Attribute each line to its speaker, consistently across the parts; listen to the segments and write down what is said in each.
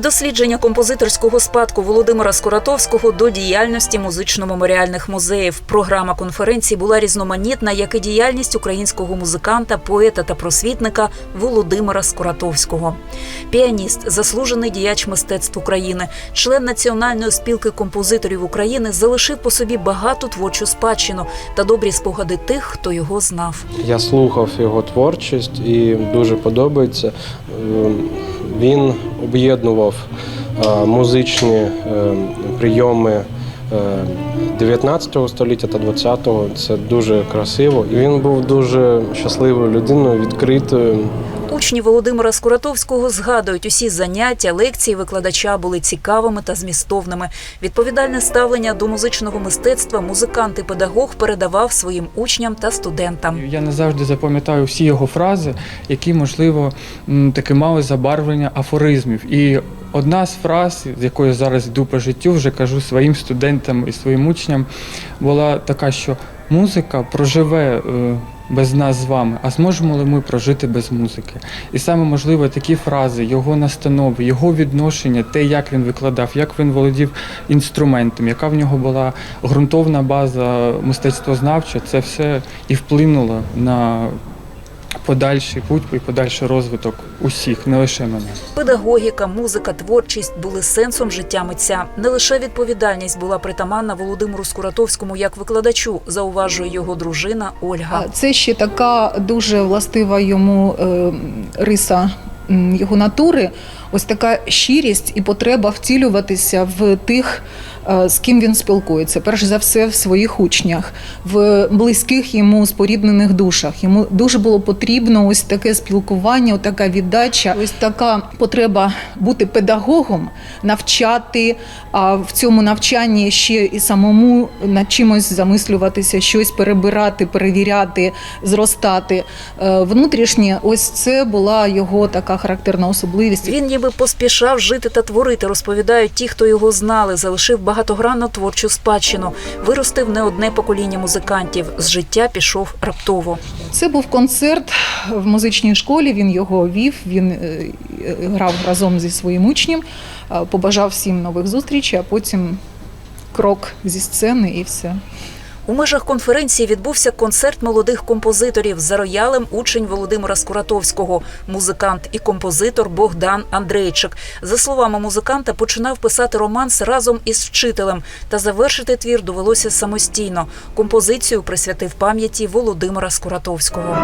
Speaker 1: Від дослідження композиторського спадку Володимира Скоратовського до діяльності музично-меморіальних музеїв. Програма конференції була різноманітна, як і діяльність українського музиканта, поета та просвітника Володимира Скоратовського. Піаніст, заслужений діяч мистецтв України, член Національної спілки композиторів України, залишив по собі багату творчу спадщину та добрі спогади тих, хто його знав.
Speaker 2: Я слухав його творчість і дуже подобається. Е, Він об'єднував е, музичні е, прийоми е, 19 століття та 20-го. Це дуже красиво. І він був дуже щасливою людиною, відкритою.
Speaker 1: Учні Володимира Скуратовського згадують, усі заняття, лекції викладача були цікавими та змістовними. Відповідальне ставлення до музичного мистецтва музикант і педагог передавав своїм учням та студентам.
Speaker 3: Я не завжди запам'ятаю всі його фрази, які, можливо, таки мали забарвлення афоризмів. І одна з фраз, з якою зараз йду по життю, вже кажу своїм студентам і своїм учням, була така, що музика проживе. Без нас з вами, а зможемо ли ми прожити без музики? І саме можливо такі фрази, його настанови, його відношення, те, як він викладав, як він володів інструментом, яка в нього була ґрунтовна база мистецтвознавча, це все і вплинуло на подальший путь і подальший розвиток усіх, не лише мене.
Speaker 1: Педагогіка, музика, творчість були сенсом життя митця. Не лише відповідальність була притаманна Володимиру Скуратовському як викладачу, зауважує його дружина Ольга.
Speaker 4: Це ще така дуже властива йому е, риса його натури. Ось така щирість і потреба втілюватися в тих, з ким він спілкується. Перш за все, в своїх учнях, в близьких йому споріднених душах. Йому дуже було потрібно ось таке спілкування, така віддача, ось така потреба бути педагогом, навчати, а в цьому навчанні ще і самому над чимось замислюватися, щось перебирати, перевіряти, зростати. Е, Внутрішнє, ось це була його така характерна особливість.
Speaker 1: Він ніби поспішав жити та творити, розповідають ті, хто його знали, залишив багатогранну творчу спадщину, виростив не одне покоління музикантів. З життя пішов раптово.
Speaker 4: Це був концерт в музичній школі. Він його вів. Він е, грав разом зі своїм учнем, е, побажав всім нових зустрічей, а потім крок зі сцени і все.
Speaker 1: У межах конференції відбувся концерт молодих композиторів за роялем учень Володимира Скуратовського, музикант і композитор Богдан Андрейчик. За словами музиканта, починав писати романс разом із вчителем, та завершити твір довелося самостійно. Композицію присвятив пам'яті Володимира Скуратовського.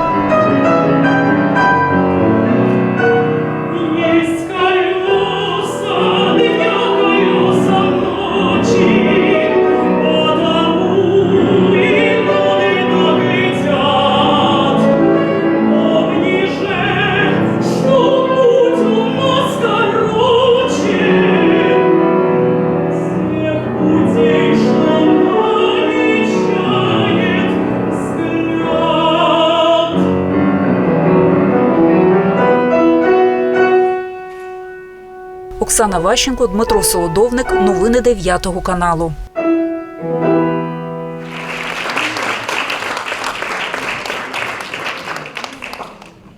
Speaker 1: Оксана Ващенко, Дмитро Солодовник. Новини 9 каналу.